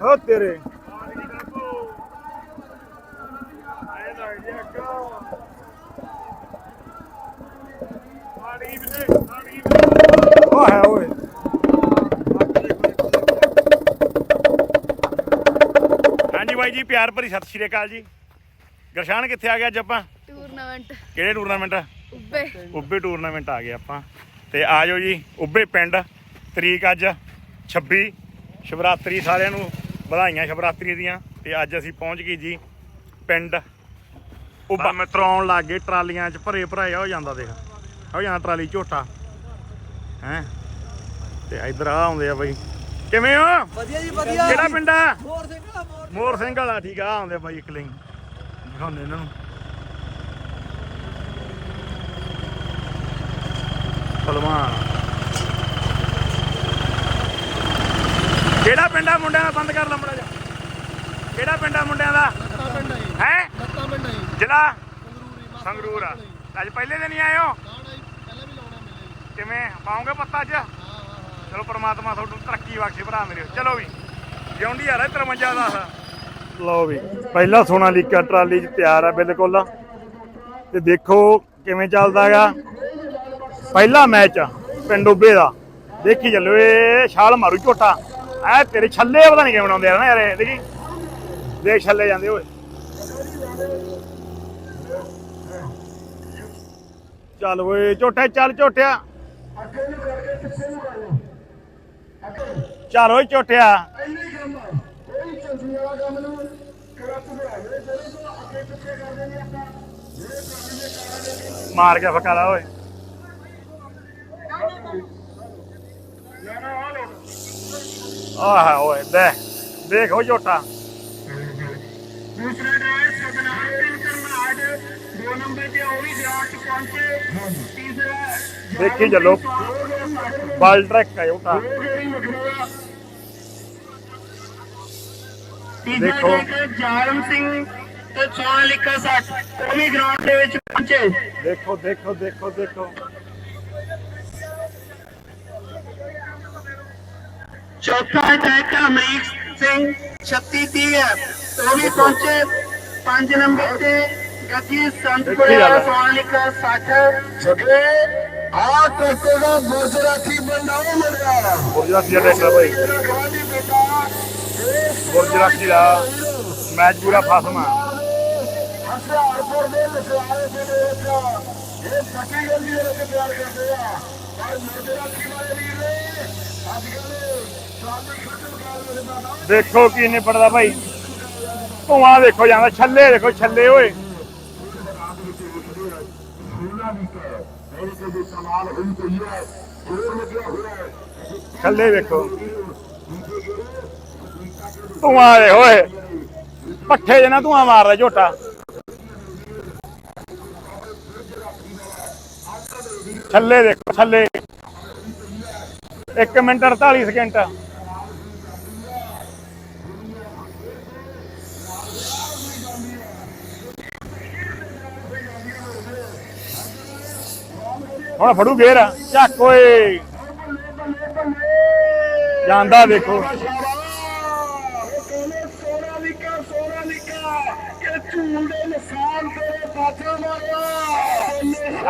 ਹੋ ਤੇਰੇ। ਉਹ ਹੈ ਓਏ। ਹਾਂਜੀ ਬਾਈ ਜੀ ਪਿਆਰ ਭਰੀ ਸਤਿ ਸ਼੍ਰੀ ਅਕਾਲ ਜੀ। ਗਰਸ਼ਾਨ ਕਿੱਥੇ ਆ ਗਿਆ ਅੱਜ ਆਪਾਂ? ਟੂਰਨਾਮੈਂਟ ਕਿਹੜੇ ਟੂਰਨਾਮੈਂਟ ਉੱਬੇ। ਉੱਬੇ ਟੂਰਨਾਮੈਂਟ ਆ ਗਏ ਆਪਾਂ। ਤੇ ਆ ਜਾਓ ਜੀ ਉੱਬੇ ਪਿੰਡ। ਤਰੀਕ ਅੱਜ 26 ਸ਼ਿਵਰਾਤਰੀ ਸਾਰਿਆਂ ਨੂੰ ਵਧਾਈਆਂ ਸ਼ਿਵਰਾਤਰੀ ਦੀਆਂ ਤੇ ਅੱਜ ਅਸੀਂ ਪਹੁੰਚ ਗਏ ਜੀ ਪਿੰਡ ਉੱਬਾ ਮਿੱਤਰੋਂ ਆਉਣ ਲੱਗ ਗਏ ਟਰਾਲੀਆਂ 'ਚ ਭਰੇ ਭਰਾਇਆ ਹੋ ਜਾਂਦਾ ਦੇਖ। ਹੋ ਜਾਂਦਾ ਟਰਾਲੀ ਝੋਟਾ। ਹੈ? ਤੇ ਇਧਰ ਆ ਆਉਂਦੇ ਆ ਬਾਈ। ਕਿਵੇਂ ਹੋ? ਵਧੀਆ ਜੀ ਵਧੀਆ। ਕਿਹੜਾ ਪਿੰਡ ਆ? ਮੋਰ ਸਿੰਘ ਆ ਮੋਰ ਸਿੰਘ ਵਾਲਾ। ਠੀਕ ਆ ਆਉਂਦੇ ਆ ਬਾਈ ਇੱਕ ਲਿੰਗ। ਦਿਖਾਉਂਦੇ ਇਹਨਾਂ ਨੂੰ। ਸਲਮਾਨ ਕਿਹੜਾ ਪਿੰਡ ਆ ਮੁੰਡਿਆਂ ਦਾ ਬੰਦ ਕਰ ਲਾ ਮੜਾ ਜਾ ਕਿਹੜਾ ਪਿੰਡ ਆ ਮੁੰਡਿਆਂ ਦਾ? ਪਿੰਡ ਹੈ? ਲੱਤਾ ਪਿੰਡ ਆਈ ਜ਼ਿਲ੍ਹਾ? ਸੰਗਰੂਰ ਹੀ ਸੰਗਰੂਰ ਆ। ਅੱਜ ਪਹਿਲੇ ਦਿਨ ਹੀ ਆਏ ਹੋ? ਕਿਵੇਂ? ਪਾਉਂਗੇ ਪੱਤਾ ਅੱਜ? ਹਾਂ ਹਾਂ ਹਾਂ। ਚਲੋ ਪ੍ਰਮਾਤਮਾ ਤੁਹਾਨੂੰ ਤਰੱਕੀ ਬਖਸ਼ੇ ਭਰਾ ਮੇਰੇ। ਚਲੋ ਵੀ। ਜਿਉਂਦੀ ਆ 53 ਦਾ। ਲਓ ਵੀ ਪਹਿਲਾ ਸੋਨਾਲੀਕਾ ਟਰਾਲੀ 'ਚ ਤਿਆਰ ਆ ਬਿਲਕੁਲ। ਤੇ ਦੇਖੋ ਕਿਵੇਂ ਚੱਲਦਾਗਾ ਪਹਿਲਾ ਮੈਚ ਪਿੰਡ ਉੱਬੇ ਦਾ। ਦੇਖੀ ਚੱਲੋ ਇਹ ਛਾਲ ਮਾਰੂ ਝੋਟਾ। ਆ ਤੇਰੇ ਛੱਲੇ ਪਤਾ ਨਹੀਂ ਕਿਵੇਂ ਬਣਾਉਂਦੇ ਆ ਨਾ ਯਾਰ ਇਹ, ਦੇਖੀ? ਦੇਖ ਛੱਲੇ ਜਾਂਦੇ, ਓਏ। ਚੱਲ ਓਏ, ਝੋਟੇ, ਚੱਲ ਝੋਟਿਆ। ਚੱਲ ਓਏ ਝੋਟਿਆ। ਮਾਰ ਕੇ ਫਕਾਰਾ ਓਏ। ਆਹ ਓਏ ਦੇ ਦੇਖੋ ਝੋਟਾ। ਨੰਬਰ ਤੇ ਉਹ ਵੀ ਗਰਾਊਂਡ 'ਚ ਪਹੁੰਚੇ। ਤੀਸਰਾ ਦੇਖੀ ਚੱਲੋ। ਬਾਲ ਟਰੈਕ ਹੈ ਝੋਟਾ। ਦੇਖੋ। ਜਾਰਮ ਸਿੰਘ ਤੇ ਸੋਨਾਲੀਕਾ ਸੱਟ। ਉਹ ਵੀ ਗਰਾਊਂਡ ਦੇ ਵਿੱਚ ਪਹੁੰਚੇ। ਦੇਖੋ ਦੇਖੋ ਦੇਖੋ ਦੇਖੋ। ਚੌਥਾ ਟੈਕ ਅਮਰੀਕ ਸਿੰਘ 36 30 ਹੈ। ਉਹ ਵੀ ਪਹੁੰਚੇ। ਪੰਜ ਨੰਬਰ ਤੇ ਗੱਦੀ ਸੰਤਪੁਰਾ ਜਾਣਾ। ਸੋਨਾਲੀਕਾ 60 ਛੱਡੇ ਆ ਕੋਕੋ ਦਾ ਗੁਜਰਾਤੀ ਬੰਦਾ ਮਰਿਆ ਗੁਰਜਰਾਤੀ ਦਾ ਟਰੈਕਟਰ ਭਾਈ ਗੁਰਜਰਾਤੀ ਦਾ ਮੈਚ ਪੂਰਾ ਫਸਮਾ ਹਜ਼ਾਰਪੁਰ ਦੇ ਲਖਵਾਰੇ ਦੇ ਵਿੱਚ ਇਹ ਸੱਚੀ ਗੱਲ ਦੀ ਰੱਖ ਪਿਆਰ ਕਰਦੇ ਆ। ਪਰ ਗੁਜਰਾਤੀ ਵਾਲੇ ਵੀਰ ਅੱਜ ਕੱਲ ਦੇਖੋ ਕੀ ਨਿਪੜਦਾ ਭਾਈ। ਧੂਆਂ ਦੇਖੋ ਜਾਂਦਾ, ਛੱਲੇ ਦੇਖੋ, ਛੱਲੇ ਓਏ। ਛੱਲੇ ਦੇਖੋ। ਧੂਆਂ ਦੇ ਓਏ, ਪੱਠੇ ਜਨਾ ਧੂਆਂ ਮਾਰਦਾ ਝੋਟਾ। ਛੱਲੇ ਦੇਖੋ, ਛੱਲੇ। 1 ਮਿੰਟ 48 ਸਕਿੰਟ। ਹੁਣ ਫੜੂ ਗੇਰ ਚੱਕ ਓਏ। ਜਾਂਦਾ ਦੇਖੋ।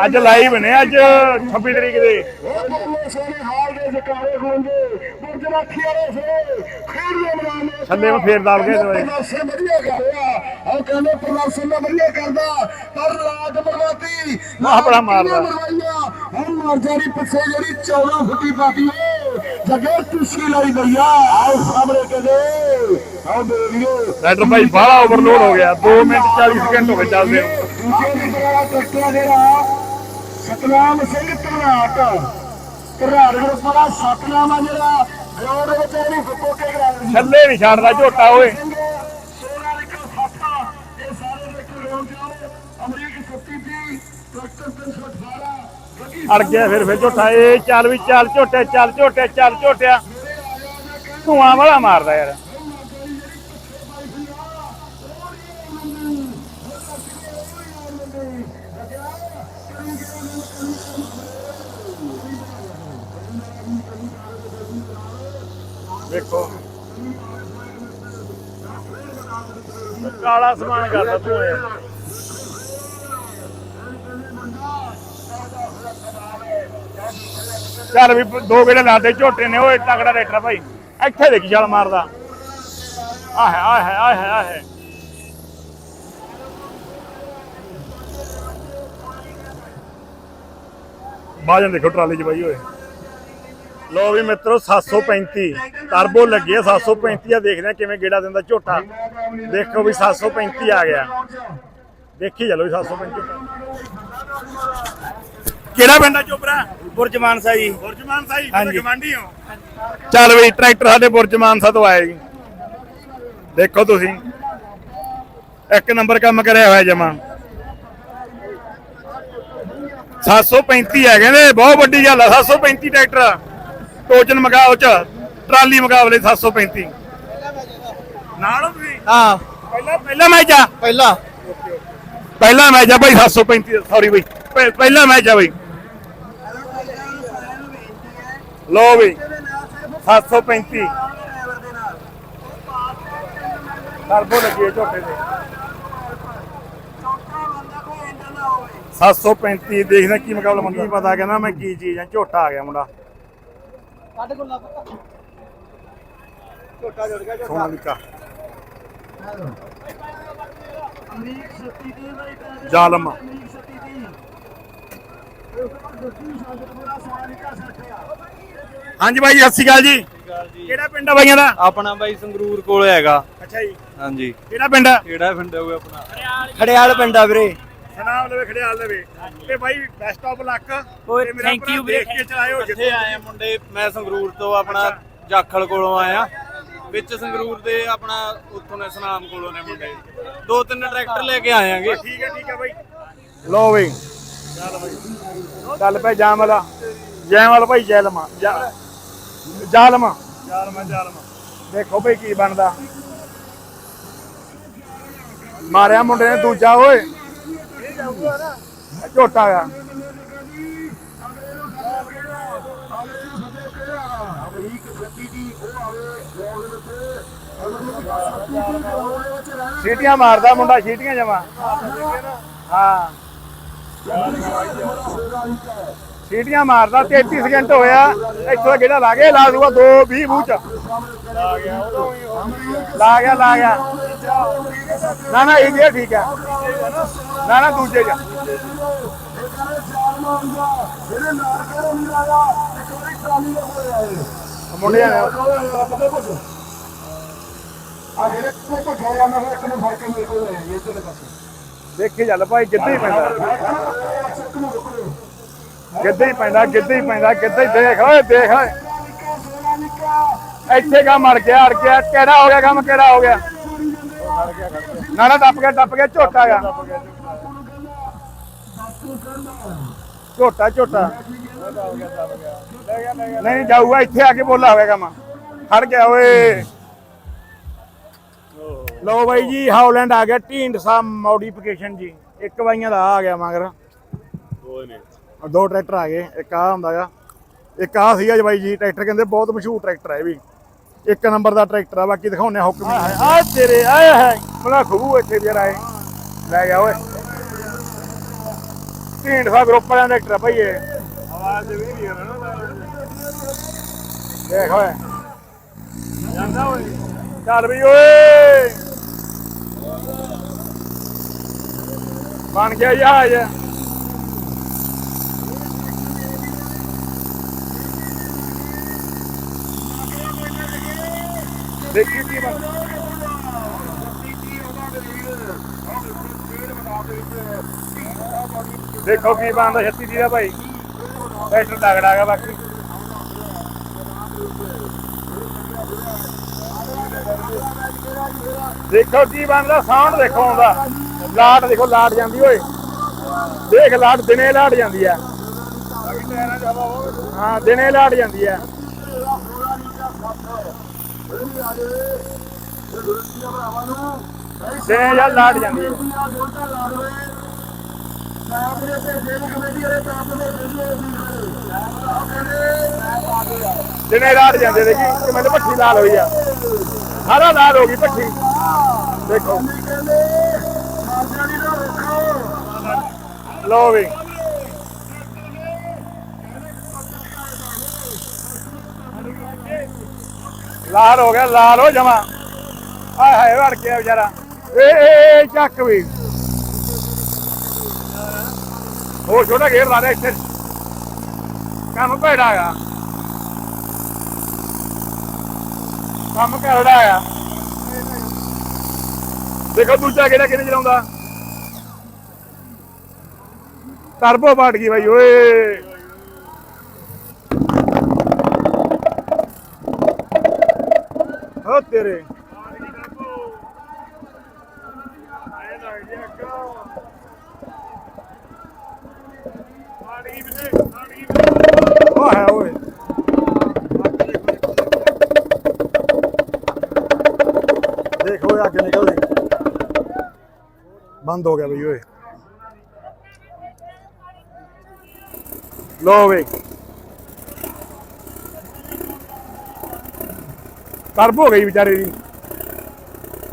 ਅੱਜ ਲਾਈਵ ਨੇ ਅੱਜ 26 ਤਰੀਕ ਦੇ। ਨੂੰ ਫੇਰ ਦਾਲ ਕੇ ਦਵਾਈ ਪ੍ਰਦਰਸ਼ਨ ਵਧੀਆ ਕਰਦਾ ਉਹ ਕਹਿੰਦੇ ਪ੍ਰਦਰਸ਼ਨ ਤਾਂ ਵਧੀਆ ਕਰਦਾ ਪਰ ਰਾਤ ਬਰਬਾਦੀ ਨਾ ਆਪਣਾ ਮਾਰਦਾ। ਹੁਣ ਮਰ ਜਾਣੀ ਪਿੱਛੇ ਜਿਹੜੀ 14 ਫੁੱਟੀ ਪਾਤੀ ਜਗੇ ਟੁੱਸੀ ਲਈ ਗਈਆ ਆਓ ਸਾਹਮਣੇ ਕਹਿੰਦੇ ਆਓ ਬੇਲੀਓ ਰਾਈਡਰ ਭਾਈ ਬਾਹਲਾ ਓਵਰਲੋਡ ਹੋ ਗਿਆ। 2 ਮਿੰਟ 40 ਸਕਿੰਟ ਹੋ ਗਏ ਚੱਲਦੇ। ਦੂਜੇ ਨੰਬਰ ਵਾਲਾ ਟਰੈਕਟਰ ਜਿਹੜਾ ਸਤਨਾਮ ਸਿੰਘ ਧਰਾਟ ਧਰਾਟ ਗਰੁੱਪ ਵਾਲਾ ਸਤਨਾਮ ਆ ਜਿਹੜਾ ਗਰਾਊਂਡ ਦੇ ਵਿੱਚ ਇਹਨੂੰ ਫੁੱਕੋ ਕੇ ਕਰਾ ਛੱਲੇ ਨਹੀਂ ਛੱਡਦਾ ਝੋਟਾ ਓਏ। ਅੜ ਗਿਆ ਫਿਰ ਫਿਰ ਝੋਟਾ ਇਹ ਚੱਲ ਵੀ ਚੱਲ ਝੋਟੇ ਚੱਲ ਝੋਟੇ, ਚੱਲ ਝੋਟਿਆ। ਧੂਆਂ ਵਾਲਾ ਮਾਰਦਾ ਯਾਰ। ਦੇਖੋ। ਕਾਲਾ ਸਮਾਨ ਕਰਦਾ ਤੂੰ ਇਹ ਚੱਲ ਵੀ ਦੋ ਗੇੜੇ ਲਾਦੇ ਝੋਟੇ ਨੇ, ਓਏ ਤਗੜਾ ਰੇਟਰ ਭਾਈ। ਇੱਥੇ ਦੇਖੀ ਛਾਲ ਮਾਰਦਾ। ਆਹ ਹੈ ਆਹ ਹੈ ਆਹ ਹੈ ਆਹ। ਹੈ ਬਾਜਨ ਦੇਖੋ ਟਰਾਲੀ 'ਚ ਬਾਈ, ਓਏ। ਲੋ ਵੀ ਮਿੱਤਰੋ 735 ਟਰਬੋ ਲੱਗੀ ਆ 735 ਆ। ਦੇਖਦੇ ਆ ਕਿਵੇਂ ਗੇੜਾ ਦਿੰਦਾ ਝੋਟਾ। ਦੇਖੋ ਵੀ 735 ਆ ਗਿਆ। ਦੇਖੀ ਚਲੋ ਵੀ 735 ਕਿਹੜਾ ਪਿੰਡ ਆ ਚੋਪਰਾ? ਬੁਰਜਮਾਨ ਸਾਹਿਬ ਜੀ ਬੁਰਜਮਾਨ ਸਾਈ ਹਾਂਜੀ। ਗਵਾਂਢੀ ਹੋ? ਚੱਲ ਬਈ ਟਰੈਕਟਰ ਸਾਡੇ ਬੁਰਜਮਾਨ ਸਾ ਤੋਂ ਆਇਆ ਜੀ। ਦੇਖੋ ਤੁਸੀਂ। ਇੱਕ ਨੰਬਰ ਕੰਮ ਕਰਿਆ ਹੋਇਆ ਜਮਾ। 735 ਹੈ ਕਹਿੰਦੇ ਬਹੁਤ ਵੱਡੀ ਗੱਲ ਆ 735 ਟਰੈਕਟਰ ਟੋਚਨ ਮਗਾਓ ਚ ਟਰਾਲੀ ਮੁਕਾਬਲੇ 735 ਨਾਲ ਹੋ ਤੁਸੀਂ? ਹਾਂ। ਪਹਿਲਾ ਪਹਿਲਾ ਮੈਚ ਆ ਪਹਿਲਾ। ਪਹਿਲਾ ਮੈਚ ਆ ਭਾਈ 735 ਸੌਰੀ ਬਈ। ਪਹਿ- ਪਹਿਲਾ ਮੈਚ ਆ ਬਈ। ਲੋ ਬਈ 735 ਟਰਬੋ ਲੱਗੀ ਹੈ ਝੋਟੇ ਤੇ। 735 ਦੇਖਦਾ ਕੀ ਮੁਕਾਬਲਾ ਮੰਗੀ ਪਤਾ ਕਹਿੰਦਾ ਮੈਂ ਕੀ ਚੀਜ਼ ਆ ਝੋਟਾ ਆ ਗਿਆ ਮੁੰਡਾ। ਕੱਢ ਕੋਲਾ ਪੱਕਾ ਛੋਟਾ ਜੁੜ ਗਿਆ ਲਿਕਾ ਜ਼ਾਲਮ। ਹਾਂਜੀ ਬਾਈ ਸਤਿ ਸ਼੍ਰੀ ਅਕਾਲ ਜੀ। ਕਿਹੜਾ ਪਿੰਡ ਆ ਬਾਈਆਂ ਦਾ? ਆਪਣਾ ਬਾਈ ਸੰਗਰੂਰ ਕੋਲ ਹੈਗਾ। ਅੱਛਾ ਜੀ। ਹਾਂਜੀ। ਕਿਹੜਾ ਪਿੰਡ ਆ? ਕਿਹੜਾ ਪਿੰਡ ਹੋਊਗਾ ਆਪਣਾ? ਖੜਿਆਲ ਪਿੰਡ ਆ ਵੀਰੇ। ਸਨਾਮ ਲਵੇ ਖੜਿਆਲ ਲਵੇ। ਤੇ ਬਾਈ ਬੈਸਟ ਆਫ ਲੱਕ ਤੇ ਮੇਰਾ ਭਰਾ। ਦੇਖ ਕੇ ਚਲਾਇਓ ਇੱਥੇ ਆਏ ਆ ਮੁੰਡੇ। ਮੈਂ ਸੰਗਰੂਰ ਤੋਂ ਆਪਣਾ ਜਾਖਲ ਕੋਲੋਂ ਆਇਆ। ਵਿੱਚ ਸੰਗਰੂਰ ਦੇ ਆਪਣਾ ਉੱਥੋਂ ਨੇ ਸਨਾਮ ਕੋਲੋਂ ਨੇ ਮੁੰਡੇ ਦੋ ਤਿੰਨ ਟਰੈਕਟਰ ਲੈ ਕੇ ਆਏ ਆਂਗੇ। ਠੀਕ ਹੈ ਠੀਕ ਹੈ ਬਾਈ। ਲੋ ਬਈ। ਚੱਲ ਬਾਈ ਚੱਲ ਪੈ ਜਾਮਲ ਜੈਮਲ ਭਾਈ ਜੈਲਮਾ ਜਾ- ਜਾਲਮਾ ਜਾਲਮਾ ਜਾਲਮਾ ਦੇਖੋ ਬਈ ਕੀ ਬਣਦਾ। ਮਾਰਿਆ ਮੁੰਡੇ ਨੇ ਦੂਜਾ ਓਏ। ਝੋਟਾ ਆ। ਸੀਟੀਆਂ ਮਾਰਦਾ ਮੁੰਡਾ ਸੀਟੀਆਂ ਜਮਾ। ਹਾਂ। ਸੀਟੀਆਂ ਮਾਰਦਾ 33 ਸਕਿੰਟ ਹੋਇਆ। ਇੱਥੋਂ ਗੇੜਾ ਲਾ ਕੇ ਲਾ ਦੂਗਾ 2 20 ਮੂੰਹ ਚ। ਲਾ ਗਿਆ ਲਾ ਗਿਆ। ਲਾ ਗਿਆ ਨਾ ਨਾ, ਇਹ ਠੀਕ ਹੈ। ਨਾ ਨਾ, ਦੂਜੇ ਚ। ਮੁੰਡਿਆਂ ਨੇ। ਦੇਖੀ ਚੱਲ ਭਾਈ ਗਿੱਧੇ ਹੀ ਪੈਂਦਾ। ਗਿੱਧੇ ਹੀ ਪੈਂਦਾ ਗਿੱਧੇ ਹੀ ਪੈਂਦਾ ਗਿੱਧੇ ਹੀ ਦੇਖ ਓਏ ਦੇਖ ਓਏ ਇੱਥੇ ਕੰਮ ਅੜ ਗਿਆ ਅੜ ਗਿਆ ਕਿਹੜਾ ਹੋ ਗਿਆ ਕੰਮ ਕਿਹੜਾ ਹੋ ਗਿਆ? ਨਾ ਨਾ ਟੱਪ ਗਿਆ ਟੱਪ ਗਿਆ ਝੋਟਾ ਗਿਆ ਝੋਟਾ ਝੋਟਾ। ਨਹੀਂ ਜਾਊਗਾ ਇੱਥੇ ਆ ਕੇ ਬੋਲਾ ਹੋਇਆ ਕੰਮ ਖੜ ਗਿਆ ਓਏ। ਲੋ ਬਾਈ ਜੀ ਹਾਲੈਂਡ ਆ ਗਿਆ ਢੀਂਡਸਾ ਮੋਡੀਫਿਕੇਸ਼ਨ ਜੀ। ਇੱਕ ਬਾਈਆਂ ਦਾ ਆ ਗਿਆ ਮਗਰ। ਦੋ ਨੇ। ਦੋ ਟਰੈਕਟਰ ਆ ਗਏ ਇੱਕ ਆ ਹੁੰਦਾ ਗਾ ਇੱਕ ਆ ਸੀਗਾ ਜੀ ਬਾਈ ਜੀ ਟਰੈਕਟਰ ਕਹਿੰਦੇ ਬਹੁਤ ਮਸ਼ਹੂਰ ਟਰੈਕਟਰ ਹੈ ਇਹ ਵੀ। ਇੱਕ ਨੰਬਰ ਦਾ ਟਰੈਕਟਰ ਆ ਬਾਕੀ ਦਿਖਾਉਣੇ ਆ ਹੁਕਮ। ਆ ਤੇਰੇ ਆਏ ਹੈ ਬੜਾ ਖੂਬੂ ਇੱਥੇ ਵੀ ਆਏ ਲੈ ਗਿਆ ਓਏ। ਢੀਂਡਸਾ ਗਰੁੱਪ ਵਾਲਿਆਂ ਦਾ ਟਰੈਕਟਰ ਆ ਭਾਈ ਇਹ। ਆਵਾਜ਼ ਦੇ ਵੀ ਦੇਖ ਓਏ। ਜਾਂਦਾ ਓਏ। ਚੱਲ ਵੀ ਓਏ। ਬਣ ਗਿਆ ਜਹਾਜ਼। ਦੇਖੀ ਕੀ ਬਣ ਦੇਖੋ ਕੀ ਬਣਦਾ ਛੱਤੀ ਦੀ ਦਾ ਭਾਈ। ਟਰੈਕਟਰ ਤਗੜਾ ਹੈਗਾ ਬਾਕੀ। ਦੇਖੋ ਕੀ ਬਣਦਾ ਸਾਊਂਡ ਦੇਖੋ ਆਉਂਦਾ। ਲਾਟ ਦੇਖੋ, ਲਾਟ ਜਾਂਦੀ ਓਏ। ਦੇਖ ਲਾਟ, ਦਿਨੇ ਲਾਟ ਜਾਂਦੀ ਆ ਹਾਂ, ਦਿਨੇ ਲਾਟ ਜਾਂਦੀ ਆ ਦਿਨੇ ਜਾਂ ਲਾਟ ਜਾਂਦੀ ਆ ਦਿਨੇ ਲਾਟ ਜਾਂਦੇ ਦੇਖੀ ਮੈਨੂੰ ਭੱਠੀ ਲਾਲ ਹੋਈ ਆ। ਸਾਰਾ ਲਾਲ ਹੋ ਗਈ, ਭੱਠੀ। ਦੇਖੋ ਕਹਿੰਦੇ ਮਾਰਜਾਨੀ ਦਾ ਲੋ ਲਓ ਵੀ ਲਾਲ ਹੋ ਗਿਆ ਲਾਲ ਹੋ ਜਮਾ। ਆਏ ਹਾਏ ਵੜ ਕੇ ਵਿਚਾਰਾ। ਏ ਏ ਚੱਕ ਵੀ। ਹੋਰ ਛੋਟਾ ਘੇਰ ਲਾ ਦੇ ਇੱਥੇ। ਕੰਮ ਭੇੜਾ ਆ। ਕੰਮ ਕਰੜਾ ਆ। ਦੇਖੋ ਦੂਜਾ ਕਿਹੜਾ ਕਿਹਨੇ ਚਲਾਉਂਦਾ? ਟਰਬੋ ਪਾਟ ਗਈ ਬਾਈ, ਓਏ। ਹੋ, ਤੇਰੇ। ਉਹ ਹੈ, ਓਏ। ਦੇਖੋ ਅੱਗੇ ਨਿਕਲਦੇ ਬੰਦ ਹੋ ਗਿਆ ਬਈ, ਓਏ। ਲੋ ਵੇ। ਕਰਬ ਹੋ ਗਈ ਵਿਚਾਰੇ ਦੀ।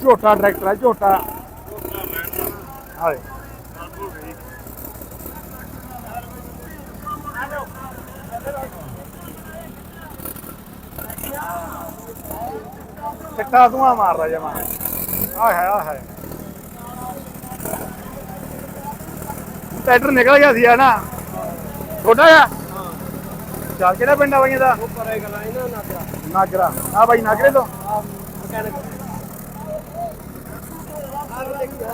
ਝੋਟਾ ਟਰੈਕਟਰ ਹੈ ਝੋਟਾ। ਹਾਏ। ਚਿੱਟਾ ਧੂਆਂ ਮਾਰਦਾ ਜਮਾ। ਆ ਹੈ ਆ ਹੈ ਟਰੈਕਟਰ ਨਿਕਲ ਗਿਆ ਸੀ ਆ ਨਾ। ਛੋਟਾ ਆ ਚੱਲ ਕਿਹੜਾ ਪਿੰਡ ਆ ਬਾਈਆਂ ਦਾ ਪਰੇ ਗੱਲਾਂ ਇਹਨਾਂ ਨਾਗਰਾ। ਨਾਗਰਾ। ਆ ਬਾਈ ਨਾਗਰੇ ਤੋਂ।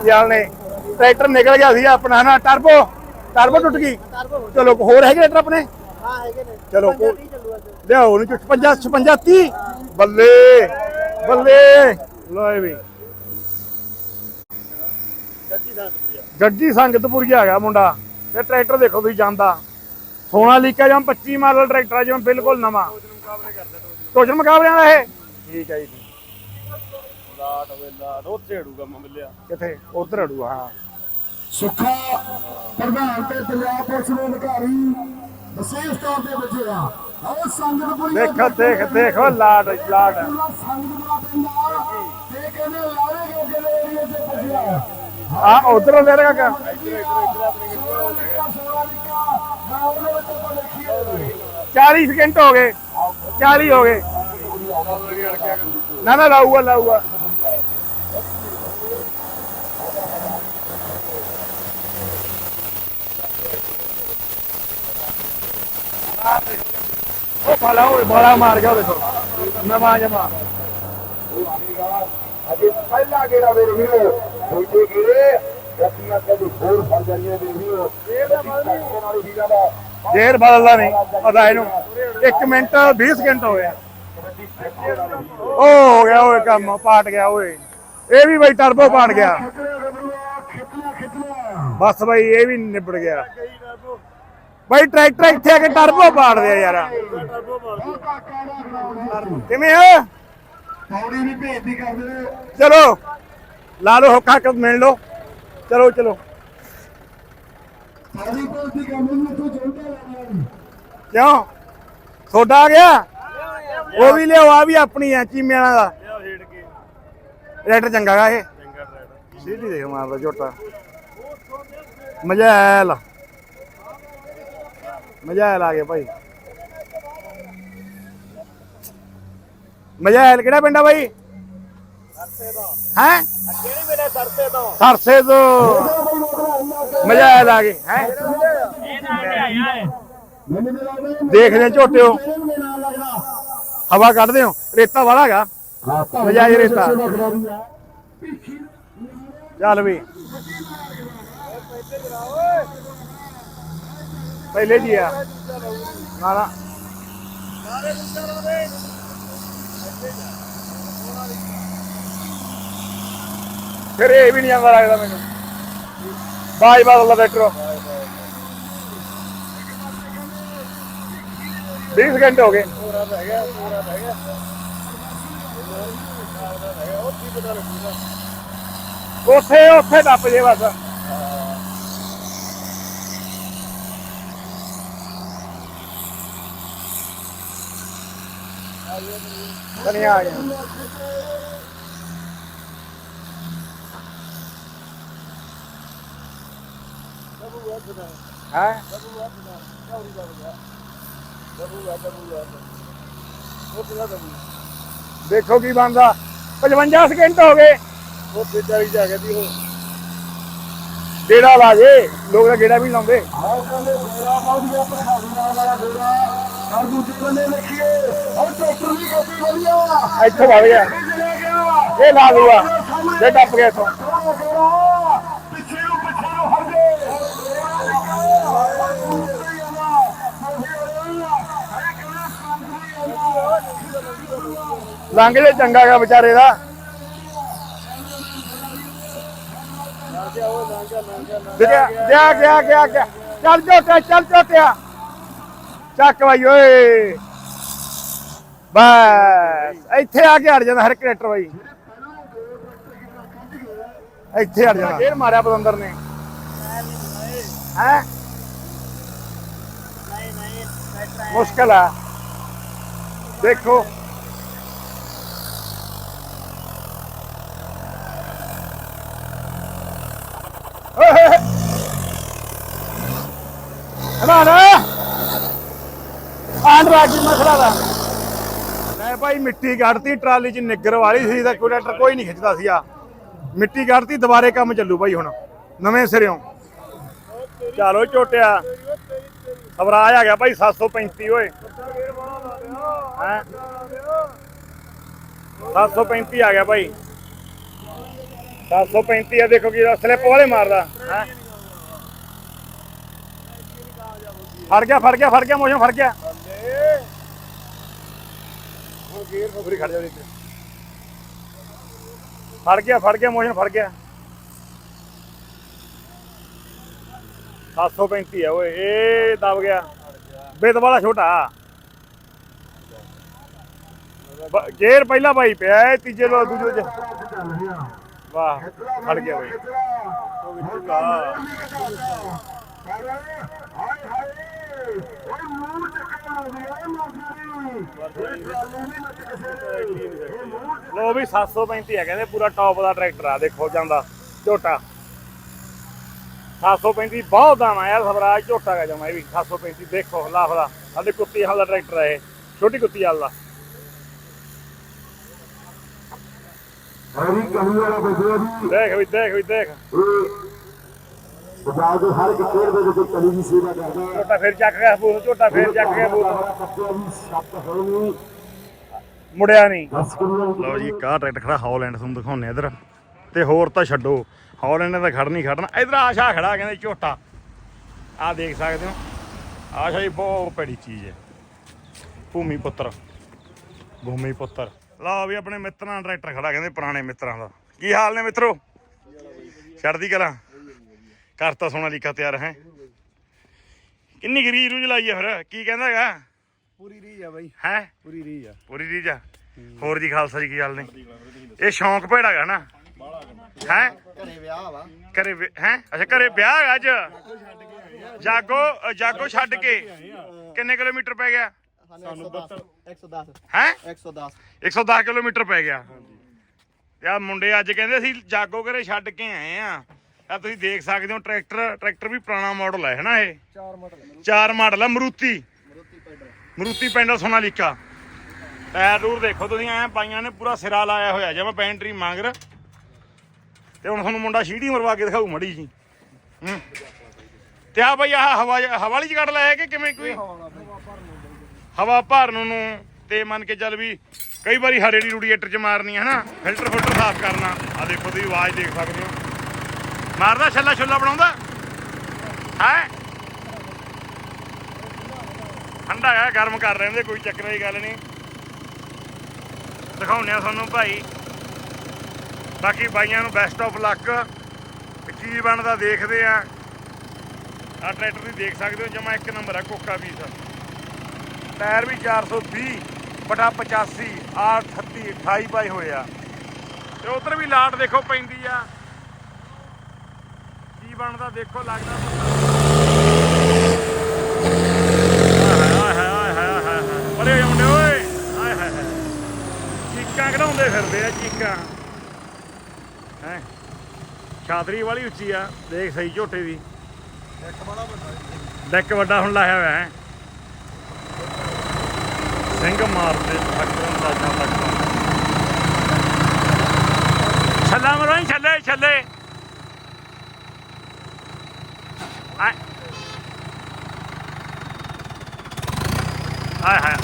ਯਾਰ ਨੇ। ਟਰੈਕਟਰ ਨਿਕਲ ਗਿਆ ਸੀ ਆਪਣਾ ਨਾ ਟਰਬੋ। ਟਰਬੋ ਟੁੱਟ ਗਈ। ਚਲੋ ਹੋਰ ਹੈਗੇ ਟਰੈਕਟਰ ਆਪਣੇ? ਹਾਂ ਹੈਗੇ ਨੇ। ਚਲੋ ਲਿਆਓ ਨੂੰ 55 56 30 ਬੱਲੇ। ਬੱਲੇ। ਲੋਏ ਵੀ। ਗੱਡੀ ਸੰਗਤਪੁਰ ਗਿਆ ਹੈਗਾ ਮੁੰਡਾ। ਤੇ ਟਰੈਕਟਰ ਦੇਖੋ ਤੁਸੀਂ ਜਾਂਦਾ। ਸੋਨਾ ਲੀਕਾ ਜਾਂ 25 ਮਾਡਲ ਟਰੈਕਟਰ ਆ ਜਿਵੇਂ ਬਿਲਕੁਲ ਨਵਾਂ। ਟੋਜਨ ਮੁਕਾਬਲਿਆਂ ਦਾ ਇਹ? ਠੀਕ ਹੈ ਜੀ। ਲਾਟ ਹੋਵੇ ਲਾਟ। ਉਹ ਝੇੜੂਗਾ ਮਿਲਿਆ। ਕਿੱਥੇ? ਉਧਰ ਅੜੂ ਹਾਂ। ਸੁੱਖਾ ਪ੍ਰਧਾਨ ਤੇ ਪੰਜਾਬ ਪੁਲਿਸ ਦੇ ਅਧਿਕਾਰੀ ਵਿਸ਼ੇਸ਼ ਤੌਰ ਤੇ ਬਚੇਗਾ ਆਓ ਸੰਗਤ ਪੁਰੀ ਦੇਖ ਦੇਖ ਦੇਖੋ ਲਾਟ ਲਾਟ। ਸੰਗਤ ਬੜਾ ਪੈਂਦਾ ਤੇ ਕਹਿੰਦੇ ਲਾੜੇ ਗੋਗੇ ਦੇ ਏਰੀਏ ਤੇ ਪੁੱਜਿਆ ਆ ਉਧਰ ਲੈ ਰਿਹਾ ਕਾ 40 ਸਕਿੰਟ ਹੋ ਗਏ। 40 ਹੋ ਗਏ। ਨਾ ਨਾ, ਲਾਊਗਾ ਲਾਊਗਾ। ਉਹ ਫਾਲਾ ਉਹ ਬੜਾ ਮਾਰ ਗਿਆ ਦੇਖੋ ਨਵਾਂ ਜਮਾ ਅਜੇ ਪਹਿਲਾ ਗੇੜਾ ਦੇ ਵੀਰੋ। ਦੂਜੇ ਗੇੜੇ। ਗੱਡੀਆਂ ਕਦੇ ਹੋਰ ਫੜ ਦੇ ਨਾਲ ਦਾ ਬਦਲਦਾ ਨਹੀਂ ਪਤਾ ਇਹਨੂੰ। 1 ਮਿੰਟ 20 ਸਕਿੰਟ ਹੋ ਗਏ ਉਹ ਹੋ ਗਿਆ ਓਏ ਕੰਮ ਪਾਟ ਗਿਆ ਓਏ। ਇਹ ਵੀ ਬਈ ਟਰਬੋ ਪਾਟ ਗਿਆ। ਬਸ ਬਈ ਇਹ ਵੀ ਨਿਬੜ ਗਿਆ। ਬਈ ਟਰੈਕਟਰ ਇੱਥੇ ਆ ਕੇ ਟਰਬੋ ਪਾੜ ਦਿਆ ਯਾਰ। ਦਾ ਕਿਵੇਂ ਆ? ਪੌੜੀ ਵੀ ਭੇਜਦੀ ਕਰਦੇ। ਨੇ ਚਲੋ ਲਾ ਲਓ ਹੁੱਕਾ ਮਿਲ ਲਓ। ਚਲੋ ਚਲੋ। ਕਿਉਂ? ਤੁਹਾਡਾ ਆ ਗਿਆ? ਉਹ ਵੀ ਲਿਆਓ ਆ ਵੀ ਆਪਣੀ ਆ ਚੀਮੇ ਵਾਲਾ ਦਾ। ਟਰੈਕਟਰ ਚੰਗਾ ਗਾ ਇਹ। ਸੀਟੀ ਦੇਖ ਮਾਰਦਾ ਝੋਟਾ। ਮਜੈਲ ਮਜੈਲ ਆ ਗਿਆ ਭਾਈ। ਮਜੈਲ ਕਿਹੜਾ ਪਿੰਡ ਆ ਭਾਈ ਹੈ? ਕਿਹੜੀ ਮੇਰੇ ਸਰਸੇ ਤੋਂ। ਸਰਸੇ ਤੋਂ ਮਜੈਲ ਆ ਗਏ ਹੈ? ਦੇਖਦੇ ਝੋਟਿਓ। ਹਵਾ ਕੱਢਦੇ ਹੋ, ਰੇਤਾ ਵਾਲਾ ਹੈਗਾ। ਮਜ਼ਾ ਹੀ ਰੇਤਾ। ਚੱਲ ਵੀ। ਪਹਿਲੇ ਜੀ ਆ। ਨਾ ਨਾ ਫਿਰ ਇਹ ਵੀ ਨਹੀਂ ਆਉਂਦਾ ਲੱਗਦਾ ਮੈਨੂੰ। ਬਾਈ ਬਦਲਦਾ ਟਰੈਕਟਰ 20 ਘੰਟੇ ਹੋ ਗਏ। ਉੱਥੇ ਉੱਥੇ ਟੱਪ ਜੇ ਬਸ। ਧਨੀਆ ਆ ਗਿਆ। ਦੇਖੋ ਕੀ ਬਣਦਾ। 55 ਸਕਿੰਟ ਹੋ ਗਏ। ਉਹ ਬੇਚਾਰੀ ਜਾ ਕੇ ਦੀ ਉਹ। ਗੇੜਾ ਲਾ ਜੇ ਲੋਕ ਤਾਂ ਗੇੜਾ ਵੀ ਲਾਉਂਦੇ। ਇੱਥੋਂ ਵਗ ਗਿਆ। ਇਹ ਲਾ ਦੂਆ ਜੇ ਟੱਪ ਗਿਆ ਇੱਥੋਂ ਗੋਰਾ ਗੋਰਾ ਪਿੱਛੇ ਨੂੰ ਪਿੱਛੇ ਨੂੰ ਹਟ ਗਏ ਲੰਘ ਜੇ ਚੰਗਾ ਗਾ ਵਿਚਾਰੇ ਦਾ। ਗਿਆ ਗਿਆ ਗਿਆ ਗਿਆ ਗਿਆ ਚੱਲ ਝੋਟਿਆ ਚੱਲ ਝੋਟਿਆ ਚੱਕ ਬਾਈ ਓਏ। ਬਸ ਇੱਥੇ ਆ ਕੇ ਹਟ ਜਾਂਦਾ ਹਰ ਕ੍ਰਿਕਟਰ ਬਾਈ। ਇੱਥੇ ਹਟ ਜਾਣਾ ਫੇਰ ਮਾਰਿਆ ਬਦੰਦਰ ਨੇ। ਹੈ? ਮੁਸ਼ਕਲ ਆ। ਦੇਖੋ ਓਏ ਹਮਾਰਾ ਆਂਡ ਰਾਜੀ ਮਸਲਾ ਦਾ ਲੈ ਭਾਈ ਮਿੱਟੀ ਕੱਢਤੀ, ਟਰਾਲੀ 'ਚ ਨਿੱਗਰ ਵਾਲੀ ਸੀ ਤਾਂ ਕੋਈ ਟਰੈਕਟਰ ਕੋਈ ਨਹੀਂ ਖਿੱਚਦਾ ਸੀ ਆ ਮਿੱਟੀ ਕੱਢਤੀ, ਦੁਬਾਰੇ ਕੰਮ ਚੱਲੂ ਭਾਈ ਹੁਣ। ਨਵੇਂ ਸਿਰਿਓਂ। ਚਲੋ ਝੋਟਿਆ ਸਵਰਾਜ ਆ ਗਿਆ ਭਾਈ 735 ਓਏ। ਹੈ? 735 ਆ ਗਿਆ ਭਾਈ। 735 ਆ, ਦੇਖੋ ਕੀ ਸਲਿੱਪ ਵਾਲੇ ਮਾਰਦਾ। ਹੈ? ਫੜ ਗਿਆ ਫੜ ਗਿਆ ਫੜ ਗਿਆ ਮੋਸ਼ਨ ਫੜ ਗਿਆ ਹੁਣ ਗੇਰ ਫਬਰੀ ਖੜ ਜਾ ਉਹਦੇ ਤੇ। ਫੜ ਗਿਆ ਫੜ ਗਿਆ ਮੋਸ਼ਨ ਫੜ ਗਿਆ 735 ਆ ਓਏ ਇਹ ਦਬ ਗਿਆ ਬਿੱਦ ਵਾਲਾ ਛੋਟਾ ਬ- ਗੇਰ ਪਹਿਲਾ ਭਾਈ ਪਿਆ ਇਹ ਤੀਜੇ ਲੋ ਦੂਜੇ ਚ ਵਾਹ ਖੜ ਗਿਆ ਬਈ ਲੋ ਵੀ 735 ਹੈ ਕਹਿੰਦੇ ਪੂਰਾ ਟੌਪ ਦਾ ਟਰੈਕਟਰ ਆ ਦੇਖੋ ਜਾਂਦਾ ਝੋਟਾ। 735 ਬਹੁਤ ਦਾਣਾ ਯਾਰ ਸਵਰਾਜ ਝੋਟਾ ਕਾ ਜਮਾ ਇਹ ਵੀ 735 ਦੇਖੋ ਲਾਫਦਾ ਸਾਡੇ ਕੁੱਤੀ ਹਾਲ ਦਾ ਟਰੈਕਟਰ ਹੈ ਇਹ ਛੋਟੀ ਕੁੱਤੀ ਹਾਲ ਦਾ ਹਰੀ ਕਹੀ ਵਾਲਾ ਬਜਿਆ ਜੀ। ਦੇਖ ਵੀ ਦੇਖ ਵੀ ਦੇਖ। ਪੰਜਾਬ ਦੇ ਹਰ ਇੱਕ ਖੇਡ ਦੇ ਵਿੱਚ ਕਲੀ ਦੀ ਸੇਵਾ ਕਰਦਾ ਹੈ। ਝੋਟਾ ਫਿਰ ਚੱਕ ਗਿਆ ਬੂਥ ਝੋਟਾ ਫਿਰ ਚੱਕ ਗਿਆ ਨਹੀਂ ਮੁੜਿਆ ਨਹੀਂ। ਲਓ ਜੀ ਆਹ ਟਰੈਕਟਰ ਖੜਾ ਹੌਲੈਂਡ ਤੁਹਾਨੂੰ ਦਿਖਾਉਣੇ ਇਧਰ। ਤੇ ਹੋਰ ਤਾਂ ਛੱਡੋ ਹੌਲੈਂਡ ਤਾਂ ਖੜ ਨਹੀਂ ਖੜਨਾ ਇਧਰ ਆਸ਼ਾ ਖੜਾ ਕਹਿੰਦੇ ਝੋਟਾ। ਆਹ ਦੇਖ ਸਕਦੇ ਹੋ। ਆਸ਼ਾ ਜੀ ਬਹੁਤ ਭੈੜੀ ਚੀਜ਼ ਹੈ। ਭੂਮੀ ਪੁੱਤਰ। ਭੂਮੀ ਪੁੱਤਰ। ਲਓ ਵੀ ਆਪਣੇ ਮਿੱਤਰਾਂ ਦਾ ਟਰੈਕਟਰ ਖੜਾ ਕਹਿੰਦੇ ਪੁਰਾਣੇ ਮਿੱਤਰਾਂ ਦਾ। ਕੀ ਹਾਲ ਨੇ ਮਿੱਤਰੋ? ਛੱਡਦੀ ਕਰਾਂ ਕਰਤਾ ਸੋਨਾ ਲਿਖਾ ਤਿਆਰ ਹੈ। ਕਿੰਨੀ ਗਰੀਜ ਰੂਜ ਲਾਈ ਹੈ ਫਿਰ? ਕੀ ਕਹਿੰਦਾ ਹੈਗਾ? ਪੂਰੀ ਰੀਜ ਆ ਬਾਈ। ਹੈ? ਪੂਰੀ ਰੀਜ ਆ। ਪੂਰੀ ਰੀਜ ਆ? ਹੋਰ ਜੀ ਖਾਲਸਾ ਜੀ ਕੀ ਗੱਲ ਨੇ? ਇਹ ਸ਼ੌਂਕ ਭੇੜਾ ਹੈਗਾ ਨਾ। ਹੈ? ਘਰੇ ਵਿਆਹ ਵਾ। ਘਰੇ ਹੈ? ਅੱਛਾ ਘਰੇ ਵਿਆਹ ਹੈਗਾ ਅੱਜ? ਜਾਗੋ ਜਾਗੋ ਛੱਡ ਕੇ। ਕਿੰਨੇ ਕਿਲੋਮੀਟਰ ਪੈ ਗਿਆ? ਸਾਨੂੰ 110 ਹੈ? 110 110 ਕਿਲੋਮੀਟਰ ਪੈ ਗਿਆ। ਤੇ ਆ ਮੁੰਡੇ ਅੱਜ ਕਹਿੰਦੇ ਅਸੀਂ ਜਾਗੋ ਘਰੇ ਛੱਡ ਕੇ ਆਏ ਆ। ਆ ਤੁਸੀਂ ਦੇਖ ਸਕਦੇ ਹੋ ਟਰੈਕਟਰ ਟਰੈਕਟਰ ਵੀ ਪੁਰਾਣਾ ਮਾਡਲ ਹੈ ਹਨਾ ਇਹ? ਚਾਰ ਮੋਟਰ ਚਾਰ ਮਾਡਲ ਆ Maruti. Maruti pedal Maruti pedal Sonalika. Tyre tour ਦੇਖੋ ਤੁਸੀਂ ਐ ਪਾਈਆਂ ਨੇ ਪੂਰਾ ਸਿਰਾ ਲਾਇਆ ਹੋਇਆ ਜਿਵੇਂ ਬੈਂਟਰੀ ਮੰਗਰ। ਤੇ ਹੁਣ ਤੁਹਾਨੂੰ ਮੁੰਡਾ ਸ਼ੀਟੀ ਮਰਵਾ ਕੇ ਦਿਖਾਊ ਮੜੀ ਜੀ। ਤੇ ਆ ਬਈ ਆਹ ਹਵਾ ਹਵਾ ਵਾਲੀ ਕੱਢ ਲਾਇਆ ਕਿ ਕਿਵੇਂ ਕੋਈ? ਹਵਾ ਭਰਨ ਨੂੰ ਤੇ ਮੰਨ ਕੇ ਚੱਲ ਵੀ ਕਈ ਵਾਰੀ ਹਰੇ ਦੀ ਰੂਡੀਏਟਰ ਚ ਮਾਰਨੀ ਹੈ ਨਾ ਫਿਲਟਰ ਫਿਲਟਰ ਸਾਫ਼ ਕਰਨਾ। ਆ ਦੇਖੋ ਤੁਸੀਂ ਆਵਾਜ਼ ਦੇਖ ਸਕਦੇ ਹੋ। ਮਾਰਦਾ, ਛੱਲਾ ਛੁੱਲਾ ਬਣਾਉਂਦਾ? ਹੈ? ਠੰਡਾ ਹੈ ਗਰਮ ਕਰ ਰਹੇ ਨੇ ਕੋਈ ਚੱਕਰ ਦੀ ਗੱਲ ਨਹੀਂ। ਦਿਖਾਉਂਦੇ ਆ ਤੁਹਾਨੂੰ ਭਾਈ। ਬਾਕੀ ਬਾਈਆਂ ਨੂੰ ਬੈਸਟ ਆਫ ਲੱਕ ਕੀ ਬਣਦਾ ਦੇਖਦੇ ਆ। ਆ ਟਰੈਕਟਰ ਵੀ ਦੇਖ ਸਕਦੇ ਹੋ, ਜਮਾ ਇੱਕ ਨੰਬਰ ਹੈ ਕੋਕਾ ਪੀਸ ਟਾਇਰ ਵੀ 420 ਬਟਾ 85 ਆ 38 28 ਪਾਏ ਹੋਏ ਆ। ਤੇ ਉਧਰ ਵੀ ਲਾਟ ਦੇਖੋ ਪੈਂਦੀ ਆ। ਕੀ ਬਣਦਾ ਦੇਖੋ ਲੱਗਦਾ ਹਾਏ ਹਾਏ ਓਏ ਹਾਏ ਹਾਏ ਚੀਕਾਂ ਕਢਾਉਂਦੇ ਫਿਰਦੇ ਆ ਚੀਕਾਂ ਹੈ ਛਾਤਰੀ ਵਾਲੀ ਉੱਚੀ ਆ ਦੇਖ ਸਹੀ ਝੋਟੇ ਦੀ ਡੈਕ ਵੱਡਾ ਹੁਣ ਲਾਇਆ ਹੋਇਆ ਹੈ ਸਿੰਘ ਮਾਰਦੇ ਠੱਕਰਾਂ ਦਾ ਜਾਂ ਲੱਗਦਾ ਛੱਲਾ ਮਰੋ ਛੱਲੇ ਛੱਲੇ ਆਏ ਹਾਏ